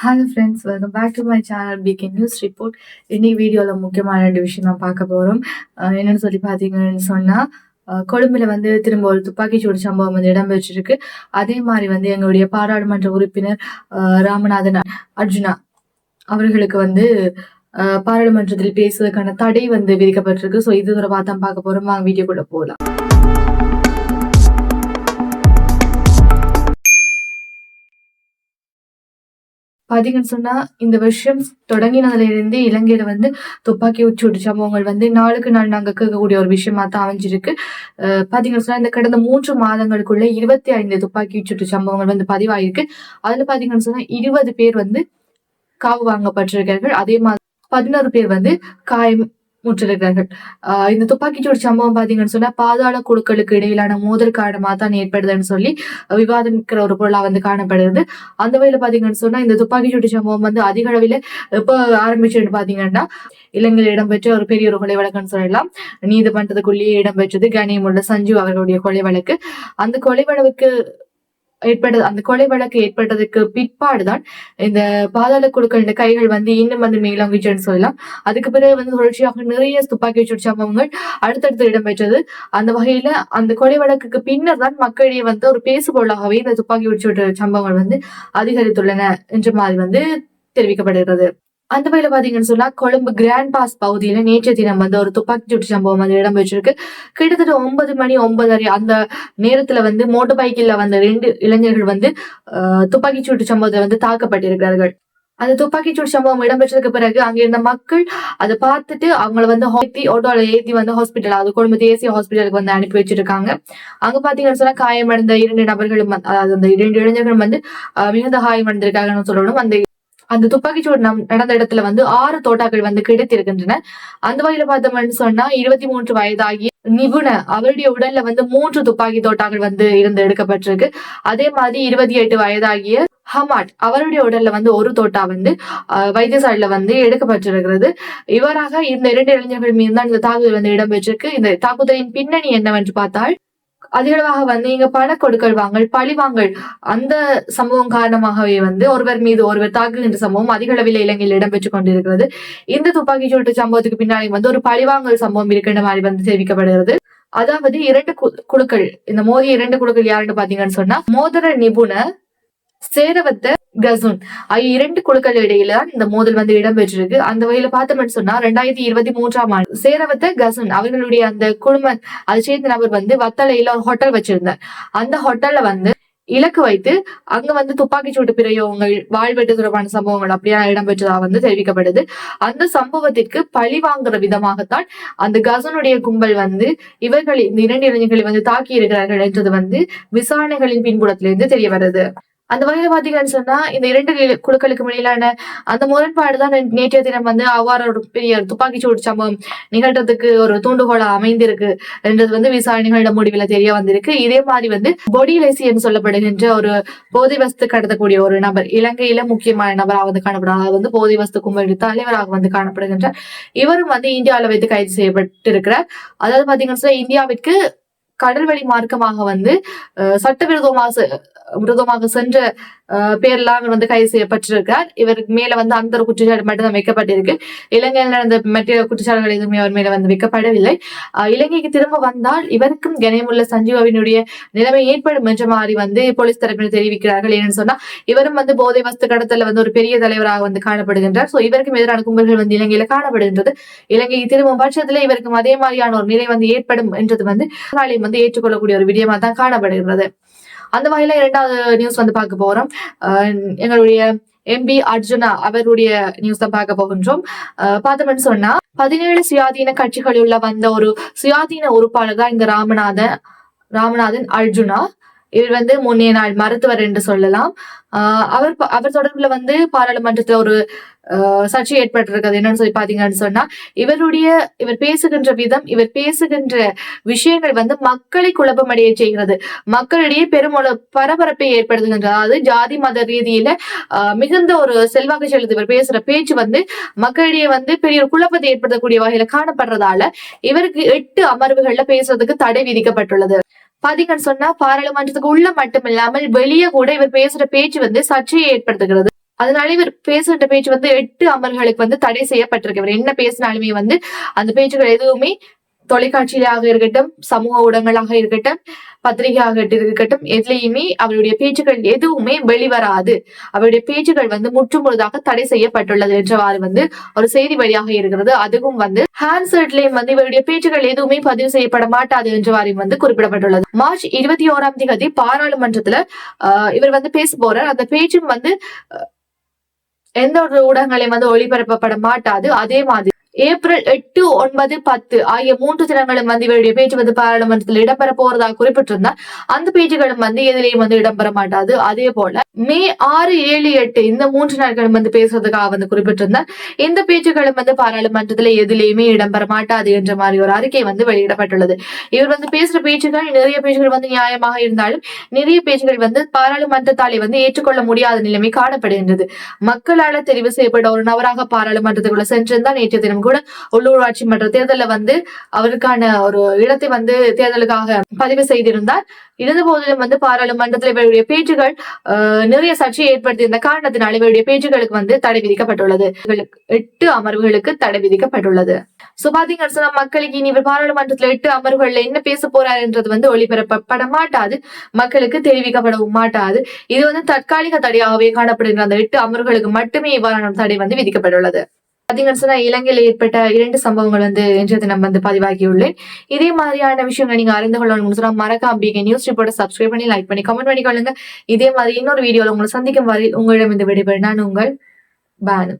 Hello friends welcome back to my channel PK news report இன்னைக்கு வீடியோவில் முக்கியமான ரெண்டு விஷயம் நான் பார்க்க போகிறோம் என்னன்னு சொல்லி பார்த்தீங்கன்னு சொன்னால் கொழும்புல வந்து திரும்ப ஒரு துப்பாக்கிச்சூடு சம்பவம் வந்து இடம்பெற்றிருக்கு. அதே மாதிரி வந்து எங்களுடைய பாராளுமன்ற உறுப்பினர் அஹ், ராமநாதன் அர்ஜுனா அவர்களுக்கு வந்து பாராளுமன்றத்தில் பேசுவதற்கான தடை வந்து விதிக்கப்பட்டிருக்கு. ஸோ இது தொடர்பாக தான் பார்க்க போகிறோம் வாங்க கூட போகலாம் பாத்தீங்கன்னு சொன்னா இந்த வருஷம் தொடங்கினதுல இருந்து இலங்கையில வந்து துப்பாக்கி உச்சூட்டு சம்பவங்கள் வந்து நாளுக்கு நாள் நாங்க கேட்கக்கூடிய ஒரு விஷயமா தான் அமைஞ்சிருக்கு. அஹ் பாத்தீங்கன்னு சொன்னா இந்த கடந்த மூன்று மாதங்களுக்குள்ள இருபத்தி ஐந்து துப்பாக்கி உச்சூட்டு சம்பவங்கள் வந்து பதிவாயிருக்கு. அதுல பாத்தீங்கன்னு சொன்னா இருபது பேர் வந்து காவு வாங்கப்பட்டிருக்கிறார்கள். அதே மாதிரி பதினோரு பேர் வந்து காயம் முற்றிருக்கிறார்கள் ஆஹ் இந்த துப்பாக்கிச்சூடு சம்பவம் பாத்தீங்கன்னு சொன்னா பாதாள குழுக்களுக்கு இடையிலான மோதல் காரணமா தான் ஏற்படுதுன்னு சொல்லி விவாதமிக்கிற ஒரு பொருளா வந்து காணப்படுது. அந்த வகையில பாத்தீங்கன்னு சொன்னா இந்த துப்பாக்கிச்சூடு சம்பவம் வந்து அதிக அளவில் எப்போ ஆரம்பிச்சுன்னு பாத்தீங்கன்னா இலங்கையில் இடம்பெற்ற ஒரு பெரிய ஒரு கொலை வழக்குன்னு சொல்லலாம். நீதிமன்றத்துக்குள்ளேயே இடம்பெற்றது கனியமுள்ள சஞ்சீவ் அவர்களுடைய கொலை வழக்கு. அந்த கொலை வழக்கு ஏற்பட்டது அந்த கொலை வழக்கு ஏற்பட்டதுக்கு பிற்பாடுதான் இந்த பாதாள குழுக்கள் இந்த கைகள் வந்து இன்னும் வந்து மேலோங்கிச்சுன்னு சொல்லலாம். அதுக்கு பிறகு வந்து தொடர்ச்சியாக நிறைய துப்பாக்கி சூடு சம்பவங்கள் அடுத்தடுத்து இடம்பெற்றது. அந்த வகையில அந்த கொலை வழக்குக்கு பின்னர் தான் மக்களிடையே வந்து ஒரு பேசுபொருளாகவே இந்த துப்பாக்கி சூடு சம்பவங்கள் வந்து அதிகரித்துள்ளன என்ற மாதிரி வந்து தெரிவிக்கப்படுகிறது. அந்த வகையில பாத்தீங்கன்னு சொன்னா கொழும்பு கிராண்ட் பாஸ் பகுதியில நேற்று தினம் வந்து ஒரு துப்பாக்கி சூட்டு சம்பவம் வந்து இடம்பெற்றிருக்கு கிட்டத்தட்ட ஒன்பது மணி ஒன்பதரை அந்த நேரத்துல வந்து மோட்டர் பைக்கில் வந்த ரெண்டு இளைஞர்கள் வந்து அஹ், துப்பாக்கி சூட்டு சம்பவத்தை வந்து தாக்கப்பட்டிருக்கிறார்கள். அந்த துப்பாக்கி சூடு சம்பவம் இடம்பெற்றதுக்கு பிறகு அங்க இருந்த மக்கள் அதை பார்த்துட்டு அவங்கள வந்து ஏத்தி ஆட்டோல ஏத்தி வந்து ஹாஸ்பிட்டல் அது குடும்ப தேசிய ஹாஸ்பிட்டலுக்கு வந்து அனுப்பி வச்சிருக்காங்க. அங்க பாத்தீங்கன்னு சொன்னா காயமடைந்த இரண்டு நபர்களும் அதாவது அந்த இரண்டு இளைஞர்களும் வந்து மிகுந்த காயமடைந்திருக்காங்கன்னு சொல்லணும். அந்த அந்த துப்பாக்கிச்சூடு நம் நடந்த இடத்துல வந்து ஆறு தோட்டாக்கள் வந்து கிடைத்திருக்கின்றன. அந்த வகையில பார்த்தோம்னு சொன்னா இருபத்தி மூன்று வயதாகி நிபுண அவருடைய உடல்ல வந்து மூன்று துப்பாக்கி தோட்டாக்கள் வந்து இருந்து எடுக்கப்பட்டிருக்கு. அதே மாதிரி இருபத்தி எட்டு வயதாகிய ஹமாட் அவருடைய உடல்ல வந்து ஒரு தோட்டா வந்து வைத்தியசாலையில வந்து எடுக்கப்பட்டிருக்கிறது. இவராக இந்த இரண்டு இளைஞர்கள் மீது தான் இந்த தாக்குதல் வந்து இடம்பெற்றிருக்கு. இந்த தாக்குதலின் பின்னணி என்னவென்று பார்த்தால் அதிகளவாக வந்து இங்க பண கொடுக்கல் வாங்கல் பழி வாங்கல் அந்த சம்பவம் காரணமாகவே வந்து ஒருவர் மீது ஒருவர் தாக்குகின்ற சம்பவம் அதிக அளவில் இலங்கையில் இடம்பெற்றுக் கொண்டிருக்கிறது. இந்த துப்பாக்கி சூட்டு சம்பவத்துக்கு பின்னாடி வந்து ஒரு பழிவாங்கல் சம்பவம் இருக்கின்ற மாதிரி வந்து தெரிவிக்கப்படுகிறது. அதாவது இரண்டு குழுக்கள் இந்த மோதிய இரண்டு குழுக்கள் யாருன்னு பாத்தீங்கன்னு சொன்னா மோதிர நிபுணர் சேரவத்த கசுன். ஆகிய இரண்டு குழுக்கள் இடையில இந்த மோதல் வந்து இடம்பெற்றிருக்கு. அந்த வகையில பார்த்தோம்னு சொன்னா ரெண்டாயிரத்தி இருபத்தி மூன்றாம் ஆண்டு சேரவத்த கசூன் அவர்களுடைய அந்த குடும்பம் அதை சேர்ந்த நபர் வந்து வத்தலையில ஒரு ஹோட்டல் வச்சிருந்தார். அந்த ஹோட்டல்ல வந்து இலக்கு வைத்து அங்க வந்து துப்பாக்கி சூட்டு பிரயோகங்கள் வாழ்வெட்டு தொடர்பான சம்பவங்கள் அப்படியா இடம்பெற்றதா வந்து தெரிவிக்கப்படுது. அந்த சம்பவத்திற்கு பழி வாங்குற விதமாகத்தான் அந்த கசனுடைய கும்பல் வந்து இவர்கள் இந்த இரண்டு இளைஞர்களை வந்து தாக்கி இருக்கிறார்கள் என்றது வந்து விசாரணைகளின் பின்புலத்திலிருந்து தெரிய வருது அந்த வகையில பாத்தீங்கன்னு சொன்னா இந்த இரண்டு குழுக்களுக்கு இடையிலான அந்த முரண்பாடு தான் நேற்றைய தினம் வந்து அவ்வாறு ஒரு பெரிய துப்பாக்கிச்சூடு சம்பவம் நிகழ்றதுக்கு ஒரு தூண்டுகோலா அமைந்திருக்கு. என்றது வந்து விசாரணைகளோட முடிவுல தெரிய வந்திருக்கு. இதே மாதிரி வந்து பொடிலேசி என்று சொல்லப்படுகின்ற ஒரு போதை வஸ்து கடத்தக்கூடிய ஒரு நபர் இலங்கையில முக்கியமான நபராக வந்து காணப்படுறார் அது வந்து போதை வஸ்து கும்பல் தலைவராக வந்து காணப்படுகின்றார் இவரும் வந்து இந்தியாவில வைத்து கைது செய்யப்பட்டிருக்கிறார். அதாவது பாத்தீங்கன்னா சொன்னா கடல் வழி மார்க்கமாக வந்து சட்டவிரோதமாக விரோதமாக சென்ற அஹ், பேர்லாம் இவர் வந்து கைது செய்யப்பட்டிருக்கார் இவருக்கு மேல வந்து அந்த ஒரு குற்றச்சாட்டு மட்டும்தான் வைக்கப்பட்டிருக்கு. இலங்கையில் நடந்த மற்ற குற்றச்சாட்டுகள் எதுவுமே அவர் மேல வந்து வைக்கப்படவில்லை. இலங்கைக்கு திரும்ப வந்தால் இவருக்கும் கணேமுள்ள சஞ்சீவாவினுடைய நிலைமை ஏற்படும் என்ற மாதிரி வந்து போலீஸ் தரப்பினர் தெரிவிக்கிறார்கள். ஏன்னு சொன்னா இவரும் வந்து போதை வஸ்து கடத்தல வந்து ஒரு பெரிய தலைவராக வந்து காணப்படுகின்றார். சோ இவருக்கும் எதிரான கும்பல்கள் வந்து இலங்கையில காணப்படுகின்றது. இலங்கைக்கு திரும்பும் பட்சத்துல இவருக்கும் அதே மாதிரியான ஒரு நிலை வந்து ஏற்படும் என்றது வந்து வந்து ஏற்றுக்கொள்ளக்கூடிய ஒரு விடயமா தான் காணப்படுகிறது அந்த வகையில இரண்டாவது நியூஸ் வந்து பார்க்க போறோம். அஹ் எங்களுடைய எம்பி அர்ஜுனா அவருடைய நியூஸ் தான் பார்க்க போகின்றோம். பார்த்தோம்னு சொன்னா பதினேழு சுயாதீன கட்சிகளுள்ள வந்த ஒரு சுயாதீன உறுப்பாளர் தான் இந்த ராமநாதன் ராமநாதன் அர்ஜுனா. இவர் வந்து முன்னைய நாள் மருத்துவர் என்று சொல்லலாம். ஆஹ் அவர் அவர் தொடர்புல வந்து பாராளுமன்றத்துல ஒரு சர்ச்சை ஏற்பட்டிருக்கிறது. என்னன்னு சொல்லி பாத்தீங்கன்னு சொன்னா இவருடைய இவர் பேசுகின்ற விதம் இவர் பேசுகின்ற விஷயங்கள் வந்து மக்களை குழப்பமடைய செய்கிறது. மக்களிடையே பெரும் பரபரப்பை ஏற்படுத்துகின்றது. அதாவது ஜாதி மத ரீதியில ஆஹ் மிகுந்த ஒரு செல்வாக்கு செலுத்தி இவர் பேசுற பேச்சு வந்து மக்களிடையே வந்து பெரிய ஒரு குழப்பத்தை ஏற்படுத்தக்கூடிய வகையில காணப்படுறதால இவருக்கு எட்டு அமர்வுகள்ல பேசுறதுக்கு தடை விதிக்கப்பட்டுள்ளது. பாத்தீங்கன்னு சொன்னா பாராளுமன்றத்துக்கு உள்ள மட்டுமில்லாமல் வெளியே கூட இவர் பேசுற பேச்சு வந்து சர்ச்சையை ஏற்படுத்துகிறது. அதனால இவர் பேசுகின்ற பேச்சு வந்து எட்டு அமர்களுக்கு வந்து தடை செய்யப்பட்டிருக்கு. இவர் என்ன பேசினாலுமே வந்து அந்த பேச்சுகள் எதுவுமே தொலைக்காட்சியிலாக இருக்கட்டும் சமூக ஊடகங்களாக இருக்கட்டும் பத்திரிகையாக இருக்கட்டும் எதுலேயுமே அவருடைய பேச்சுக்கள் எதுவுமே வெளிவராது. அவருடைய பேச்சுகள் வந்து முற்றுமுழுதாக தடை செய்யப்பட்டுள்ளது என்றவாறு வந்து ஒரு செய்தி வழியாக இருக்கிறது. அதுவும் வந்து ஹான்சர்ட்லயும் வந்து இவருடைய பேச்சுகள் எதுவுமே பதிவு செய்யப்பட மாட்டாது என்றவாறு வந்து குறிப்பிடப்பட்டுள்ளது. மார்ச் இருபத்தி ஓராம் தேதி பாராளுமன்றத்துல ஆஹ் இவர் வந்து பேச போறார். அந்த பேச்சும் வந்து எந்த ஒரு ஊடகங்களையும் வந்து ஒளிபரப்பப்பட மாட்டாது. அதே மாதிரி ஏப்ரல் எட்டு ஒன்பது பத்து ஆகிய மூன்று தினங்களும் வந்து இவருடைய பேச்சு வந்து பாராளுமன்றத்தில் இடம்பெற போறதாக குறிப்பிட்டிருந்தார். அந்த பேச்சுகளும் வந்து எதிலையும் வந்து இடம்பெற மாட்டாது. அதே போல மே ஆறு ஏழு எட்டு இந்த மூன்று நாட்களும் வந்து பேசுறதுக்காக வந்து குறிப்பிட்டிருந்தார். இந்த பேச்சுகளும் வந்து பாராளுமன்றத்தில் எதிலையுமே இடம்பெற மாட்டாது என்ற மாதிரி ஒரு அறிக்கை வந்து வெளியிடப்பட்டுள்ளது. இவர் வந்து பேசுற பேச்சுகள் நிறைய பேச்சுகள் வந்து நியாயமாக இருந்தாலும் நிறைய பேச்சுகள் வந்து பாராளுமன்றத்தாலே வந்து ஏற்றுக்கொள்ள முடியாத நிலைமை காணப்படுகின்றது. மக்களால் தெரிவு செய்யப்பட்ட ஒரு நபராக பாராளுமன்றத்துக்குள்ள சென்றிருந்தால் நேற்று தினம் கூட உள்ளூராட்சி மன்ற தேர்தலில் வந்து அவருக்கான ஒரு இடத்தை வந்து தேர்தலுக்காக பதிவு செய்திருந்தார். இருந்த போதிலும் வந்து பாராளுமன்றத்தில் இவருடைய பேச்சுகள் நிறைய சர்ச்சையை ஏற்படுத்தியிருந்த காரணத்தினால் இவருடைய பேச்சுகளுக்கு வந்து தடை விதிக்கப்பட்டுள்ளது. எட்டு அமர்வுகளுக்கு தடை விதிக்கப்பட்டுள்ளது. சோ பாத்தீங்கன்னு மக்களுக்கு இனி இவர் பாராளுமன்றத்துல எட்டு அமர்வுகள்ல என்ன பேச போறாருன்றது வந்து ஒளிபரப்பப்பட மாட்டாது. மக்களுக்கு தெரிவிக்கப்படவும் மாட்டாது. இது வந்து தற்காலிக தடையாகவே காணப்படுகிற அந்த எட்டு அமர்வுகளுக்கு மட்டுமே இவ்வாறான தடை வந்து விதிக்கப்பட்டுள்ளது. பாத்தீங்கன்னு சொன்னா இலங்கையில் ஏற்பட்ட இரண்டு சம்பவங்கள் வந்து இன்றைய தினம் வந்து பதிவாகியுள்ளேன். இதே மாதிரியான விஷயங்களை நீங்க அறிந்து கொள்ளணும்னு சொன்னா மறக்காம பிகே நியூஸ் ரிப்போர்ட்டை சப்ஸ்கிரைப் பண்ணி லைக் பண்ணி கமெண்ட் பண்ணி கொள்ளுங்க இதே மாதிரி இன்னொரு வீடியோல உங்களை சந்திக்கும் வரை உங்களிடம் இந்த விடைபெற நான் உங்கள் பானு.